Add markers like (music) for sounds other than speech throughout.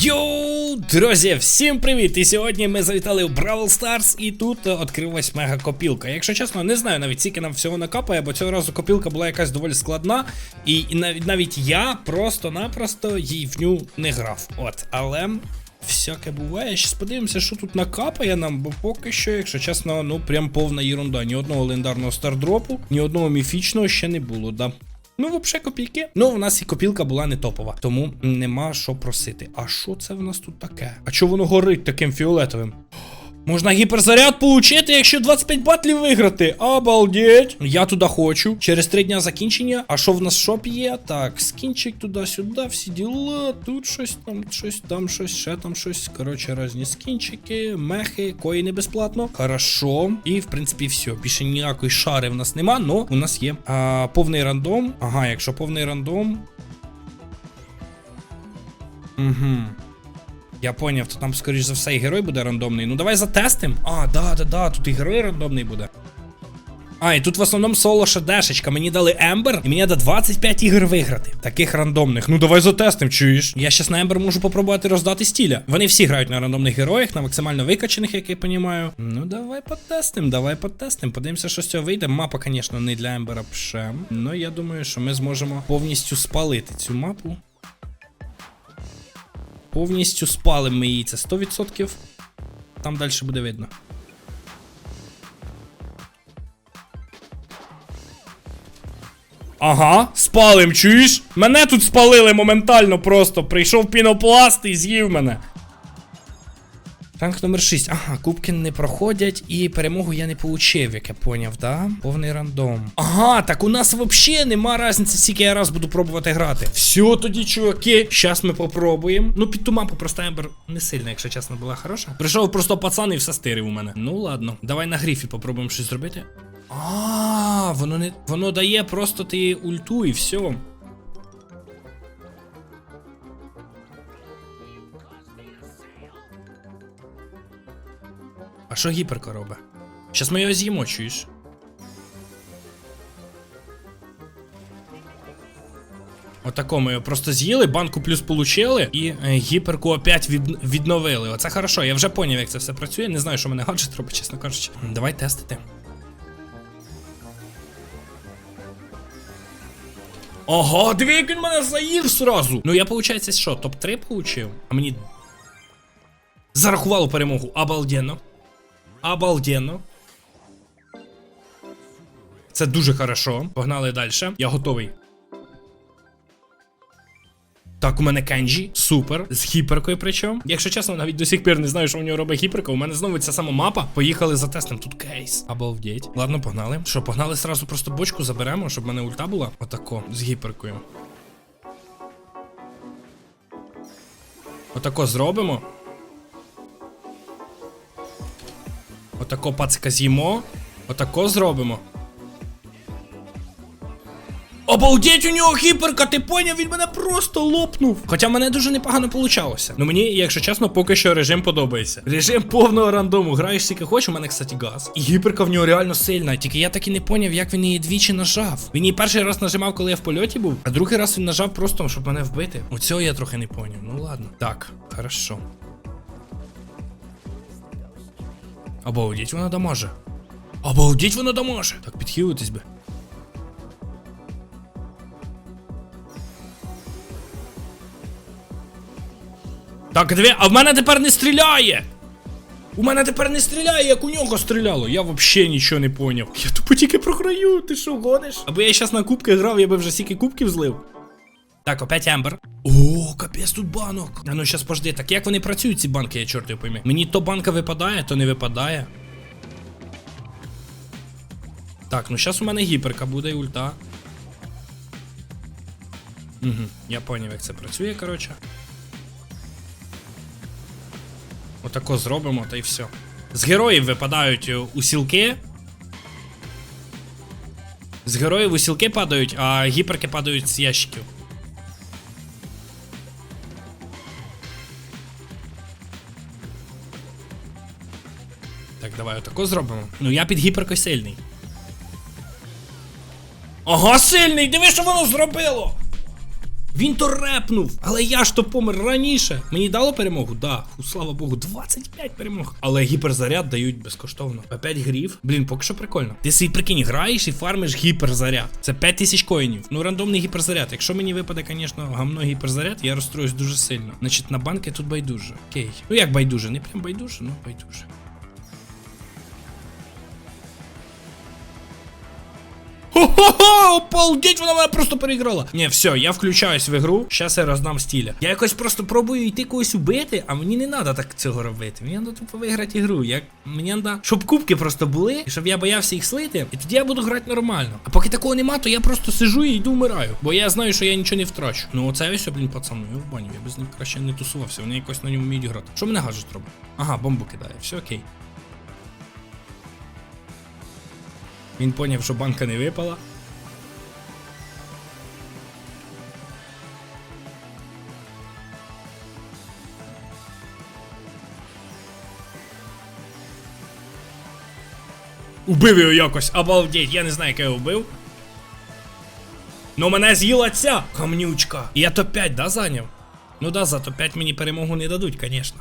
Йоу, друзі, всім привіт! І сьогодні ми завітали в Бравл Старс, і тут е, відкрилась мега копілка. Якщо чесно, не знаю навіть скільки нам всього накапає, бо цього разу копілка була якась доволі складна, і, навіть навіть я просто-напросто їй в ню не грав. От, але. Всяке буває. Щас подивимося, що тут накапає нам, бо поки що, якщо чесно, ну прям повна єрунда. Ні одного легендарного стардропу, ні одного міфічного ще не було, да. Ну, взагалі, копійки. Ну, в нас і копілка була не топова, тому нема що просити. А що це в нас тут таке? А чого воно горить таким фіолетовим? Можна гіперзаряд получити, якщо 25 батлів виграти. Обалдеть. Я туди хочу. Через 3 дня закінчення. А що в нас шоп є? Так, скінчик туди-сюди, всі діла. Тут щось, там щось, там щось, ще там щось. Коротше, різні скінчики, мехи, коїни безплатно. Хорошо. І в принципі все. Більше ніякої шари в нас нема, но у нас є а, повний рандом. Ага, якщо повний рандом. Угу. Я поняв, то там, скоріш за все, і герой буде рандомний. Ну давай затестим. А, да, да, да, тут і герой рандомний буде. А, і тут в основному соло шедешечка. Мені дали Ембер, і мені треба 25 ігор виграти. Таких рандомних. Ну давай затестим, чуєш? Я щас на Ембер можу попробувати роздати стіля. Вони всі грають на рандомних героях, на максимально викачених, як я розумію. Ну давай потестим, давай потестим. Подивимося, що з цього вийде. Мапа, звісно, не для Ембера пшем. Ну я думаю, що ми зможемо повністю спалити цю мапу. Повністю спалимо ми її, це 100%. Там далі буде видно. Ага, спалим, чуєш? Мене тут спалили моментально просто. Прийшов пінопласт і з'їв мене. Ранг номер 6. Ага, кубки не проходять і перемогу я не получив, як я поняв, да? Повний рандом. Ага, так у нас взагалі нема різниці, скільки я раз буду пробувати грати. Все тоді, чуваки, щас ми попробуємо. Ну, під ту мапу просто Ембер не сильно, якщо чесно, була хороша. Прийшов просто пацан і все стирив у мене. Ну ладно, давай на грифі попробуємо щось зробити. А, воно не. Воно дає просто ти ульту і все. Що гіперка робить? Щас ми його з'їмо, чуєш? Отако ми його просто з'їли, банку плюс получили і е, гіперку опять від, відновили. Оце хорошо, я вже поняв, як це все працює. Не знаю, що мене гаджет робить, чесно кажучи. Давай тестити. Диви, як він мене заїв сразу. Ну я, виходить, що, топ-3 получив? А мені. Зарахувало перемогу. Обалденно. Обалденно. Це дуже хорошо. Погнали далі. Я готовий. Так, у мене Кенджі, супер, з гіперкою причому. Якщо чесно, навіть до сих пір не знаю, що у нього робить гіперка. У мене знову ця сама мапа. Поїхали за тестом. Тут кейс. Обалдеть. Ладно, погнали. Що, погнали сразу просто бочку заберемо, щоб в мене ульта була. Отако, з гіперкою. Отако зробимо. Отако пацика з'їмо. Отако зробимо. Обалдеть, у нього гіперка, ти поняв, він мене просто лопнув. Хоча мене дуже непогано получалося. Ну мені, якщо чесно, поки що режим подобається. Режим повного рандому. Граєш скільки хочеш, у мене, кстати, газ. І гіперка в нього реально сильна. Тільки я так і не поняв, як він її двічі нажав. Він її перший раз нажимав, коли я в польоті був, а другий раз він нажав просто, щоб мене вбити. Оцього я трохи не поняв. Ну ладно. Так, хорошо. Обалдеть, вона дамаже. Обалдеть, вона дамаже. Так, підхилитись би. Так, диви, а в мене тепер не стріляє! У мене тепер не стріляє, як у нього стріляло. Я взагалі нічого не поняв. Я тупо тільки програю, ти що гониш? Аби я зараз на кубки грав, я би вже стільки кубків злив. Так, опять Ембер. О, капець тут банок. А ну щас пожди, так як вони працюють, ці банки, я чорт його. Мені то банка випадає, то не випадає. Так, ну зараз у мене гіперка буде і ульта. Угу, я поняв, як це працює, коротше. Отако зробимо, та й все. З героїв випадають е, усілки. З героїв усілки падають, а гіперки падають з ящиків. Давай отако зробимо. Ну я під гіперкою сильний. Ага, сильний! Диви, що воно зробило! Він то репнув, але я ж то помер раніше. Мені дало перемогу? Да. Фу, слава Богу, 25 перемог. Але гіперзаряд дають безкоштовно. По 5 грів. Блін, поки що прикольно. Ти свій прикинь, граєш і фармиш гіперзаряд. Це 5 тисяч коїнів. Ну, рандомний гіперзаряд. Якщо мені випаде, звісно, гамно гіперзаряд, я розстроюсь дуже сильно. Значить, на банки тут байдуже. Окей. Ну як байдуже? Не прям байдуже, ну байдуже. Хо-хо-хо! Обалдеть, вона мене просто переіграла. Ні, все, я включаюсь в ігру, щас я роздам стіля. Я якось просто пробую йти когось убити, а мені не треба так цього робити. Мені треба тупо виграти ігру. Як мені треба, щоб кубки просто були, і щоб я боявся їх слити, і тоді я буду грати нормально. А поки такого нема, то я просто сижу і йду вмираю. Бо я знаю, що я нічого не втрачу. Ну оце ось, блін, пацану, я в бані, я без них краще не тусувався, вони якось на ньому вміють грати. Що мене гаджет робить? Ага, бомбу кидає, все окей. Він поняв, що банка не випала. Убив його якось, обалдеть, я не знаю, як я його вбив. Ну мене з'їла ця камнючка. І я топ-5, да, зайняв? Ну да, за топ-5 мені перемогу не дадуть, звісно.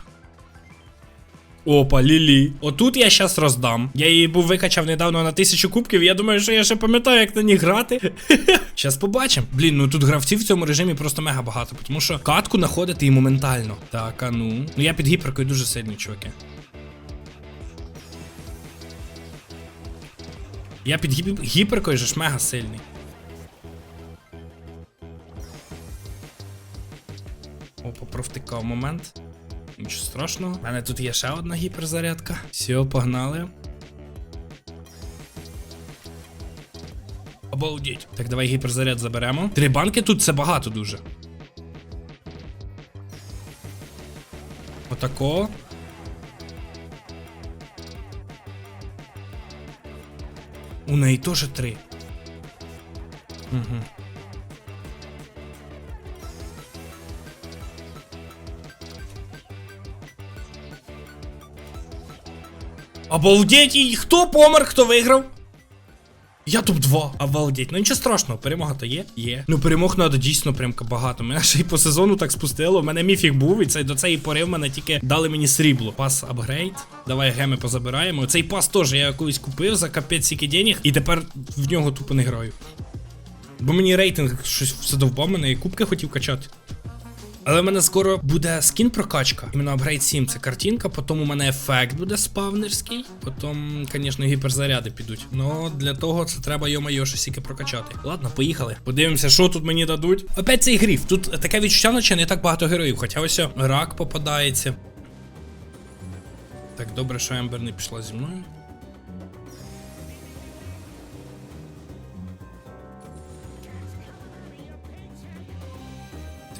Опа, Лілі. Отут я щас роздам. Я її був викачав недавно на тисячу кубків. Я думаю, що я ще пам'ятаю, як на ній грати. (laughs) Щас побачимо. Блін, ну тут гравців в цьому режимі просто мега багато, тому що катку знаходити і моментально. Так, а ну. Ну я під гіперкою дуже сильний, чуваки. Я під гіп- гіперкою же ж мега сильний. Опа, провтикав момент. Нічого страшного. У мене тут є ще одна гіперзарядка. Все, погнали. Обалдіть. Так, давай гіперзаряд заберемо. Три банки тут це багато дуже. Отако. У неї теж три. Угу. Обалдеть, і хто помер, хто виграв? Я топ-2. Обалдеть. Ну нічого страшного, перемога то є. Є. Ну перемог треба дійсно прям багато. Мене ще й по сезону так спустило. У мене міфік був, і це до цієї пори в мене тільки дали мені срібло. Пас апгрейд. Давай геми позабираємо. Цей пас теж я колись купив за капець скільки денег, і тепер в нього тупо не граю. Бо мені рейтинг щось все довбав мене і кубки хотів качати. Але в мене скоро буде скін прокачка. Іменно апгрейд 7 це картинка, потім у мене ефект буде спавнерський, потім, звісно, гіперзаряди підуть. Ну для того це треба йо-майо щось тільки прокачати. Ладно, поїхали. Подивимося, що тут мені дадуть. Опять цей гріф. Тут таке відчуття, наче не так багато героїв, хоча ось рак попадається. Так, добре, що Ембер не пішла зі мною.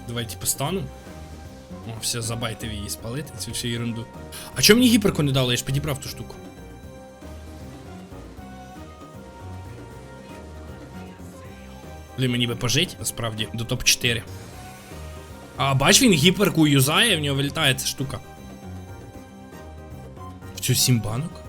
Давайте постану. О, все, забайте її спалити, цю всю ерунду. А чому мені гіперку не дали? Я ж підібрав ту штуку. Блін, мені би пожить, насправді, до топ-4. А бач, він гіперку юзає, в нього вилітає ця штука. В цю сім банок.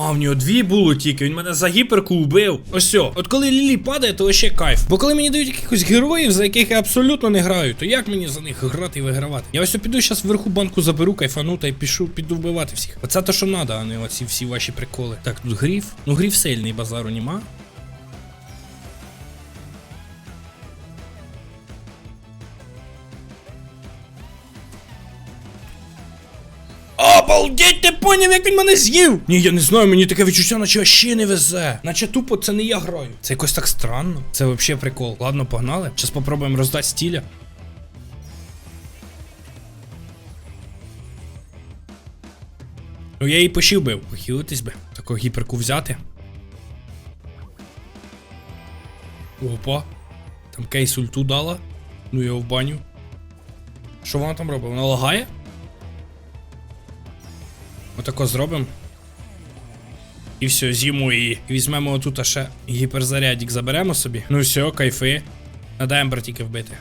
А, в нього дві було тільки, він мене за гіперку вбив. Ось. От коли Лілі падає, то ще кайф. Бо коли мені дають якихось героїв, за яких я абсолютно не граю, то як мені за них грати і вигравати? Я ось піду зараз вверху банку заберу, кайфану та й пішу, піду вбивати всіх. Оце те, що треба, а не оці всі ваші приколи. Так, тут гріф. Ну гріф сильний, базару нема. Обалдеть, ти поняв, як він мене з'їв! Ні, я не знаю, мені таке відчуття, наче ще не везе. Наче тупо це не я граю. Це якось так странно. Це взагалі прикол. Ладно, погнали. Зараз попробуємо роздати стіля. Ну я її пощів бив. Похилитись би. Таку гіперку взяти. Опа. Там кейс ульту дала. Ну його в баню. Що вона там робить? Вона лагає? Отако зробимо. І все, з'їмо. І візьмемо отут ще гіперзарядик заберемо собі. Ну все, кайфи. Надо Ембер тільки вбити.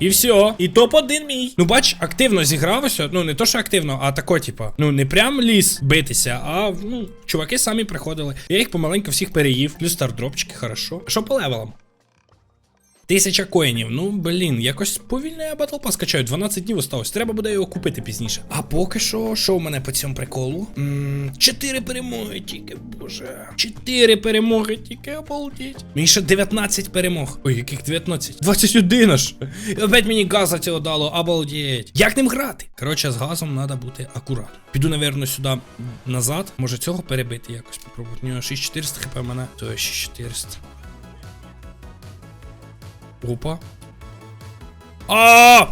І все. І топ-1 мій. Ну, бач, активно зігрався. Ну, не то, що активно, а тако, типа. Ну, не прям ліс битися, а ну, чуваки самі приходили. Я їх помаленьку всіх переїв. Плюс стардропчики, хорошо. Що по левелам? Тисяча коїнів. Ну, блін, якось повільно я Battle Pass качаю. 12 днів осталось. Треба буде його купити пізніше. А поки що, що в мене по цьому приколу? Чотири перемоги тільки, боже. Чотири перемоги тільки, обалдіть. Мені ще 19 перемог. Ой, яких 19? 21 аж. І опять мені газа цього дало, обалдеть. Як ним грати? Коротше, з газом треба бути акуратно. Піду, напевно, сюди назад. Може цього перебити якось попробувати. У нього 6400 хп мене, то 6400. Опа. А!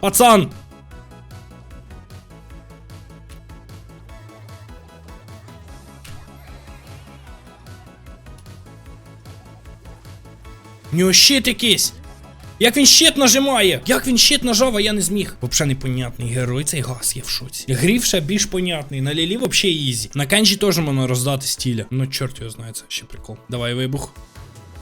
Пацан! У нього щит якийсь! Як він щит нажимає? Як він щит нажав, а я не зміг. Вообще непонятний герой, цей газ, я в шоці. Грів ще більш понятний. На Лілі вообще ізі. На Кенджі теж можна роздати стіля. Ну, чорт його знає, це ще прикол. Давай вибух.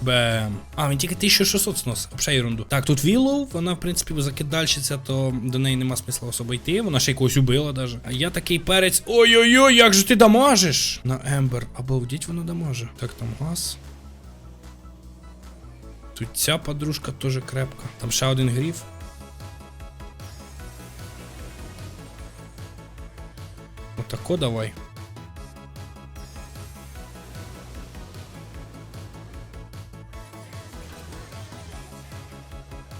Бем. А, він тільки 1600 снос. Вообще ерунду. Так, тут Віллоу, вона, в принципі, закидальщиця, то до неї нема смисла особо йти. Вона ще й когось убила даже. А я такий перець. Ой-ой-ой, як же ти дамажиш? На Ембер. Обалдіть воно дамаже. Так, там газ. Тут ця подружка теж крепка. Там ще один гріф. Отако давай.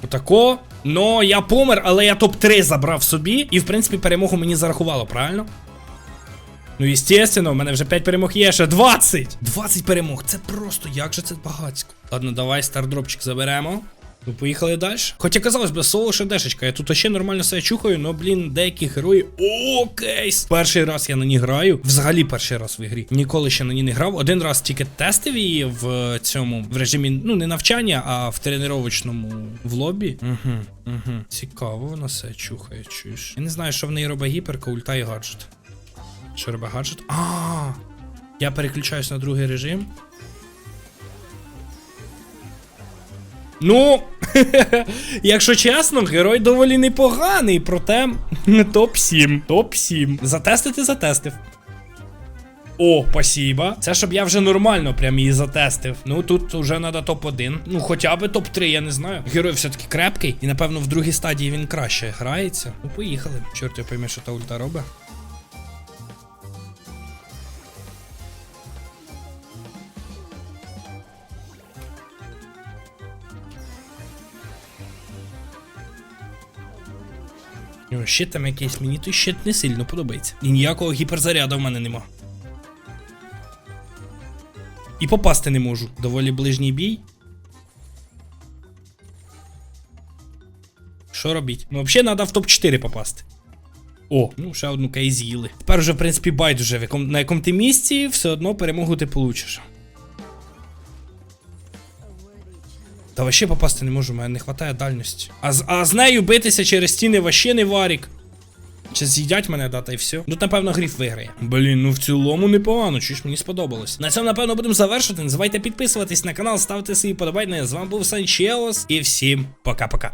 Отако. Ну, я помер, але я топ-3 забрав собі. І, в принципі, перемогу мені зарахувало, правильно? Ну, естественно, в мене вже 5 перемог є, ще 20! 20 перемог, це просто, як же це багатсько. Ладно, давай стардропчик заберемо. Ну, поїхали далі. Хоча казалось би, соло шедешечка. Я тут ще нормально себе чухаю, но, блін, деякі герої. О, кейс! Перший раз я на ній граю. Взагалі перший раз в ігрі. Ніколи ще на ній не грав. Один раз тільки тестив її в цьому в режимі, ну, не навчання, а в тренувачному в лобі. Угу, угу. Цікаво, вона себе чухає, чуєш. Я не знаю, що в неї робить гіперка, ульта і гаджет. Що робить гаджет? А, я переключаюсь на другий режим. Ну, (laughs) якщо чесно, герой доволі непоганий, проте (laughs) топ-7. Топ-7. Затестити затестив. О, спасибо. Це щоб я вже нормально прям її затестив. Ну тут вже треба топ-1. Ну, хоча б топ-3, я не знаю. Герой все-таки крепкий, і напевно в другій стадії він краще грається. Ну, поїхали. Чорт, я пойме, що та ульта робить. У щит там якийсь, мені той щит не сильно подобається. І ніякого гіперзаряду в мене нема. І попасти не можу. Доволі ближній бій. Що робіть? Ну, взагалі, треба в топ-4 попасти. О, ну ще одну кейс з'їли. Тепер вже, в принципі, байдуже, на якому ти місці, все одно перемогу ти получиш. Та вообще попасти не можу, у мене не вистачає дальності. А з, а з нею битися через стіни вообще не варік. Чи з'їдять мене, да, та й все. Тут, напевно, гріф виграє. Блін, ну в цілому непогано, чи ж мені сподобалось. На цьому, напевно, будемо завершити. Не забувайте підписуватись на канал, ставте свої подобання. З вами був Санчеос. І всім пока-пока.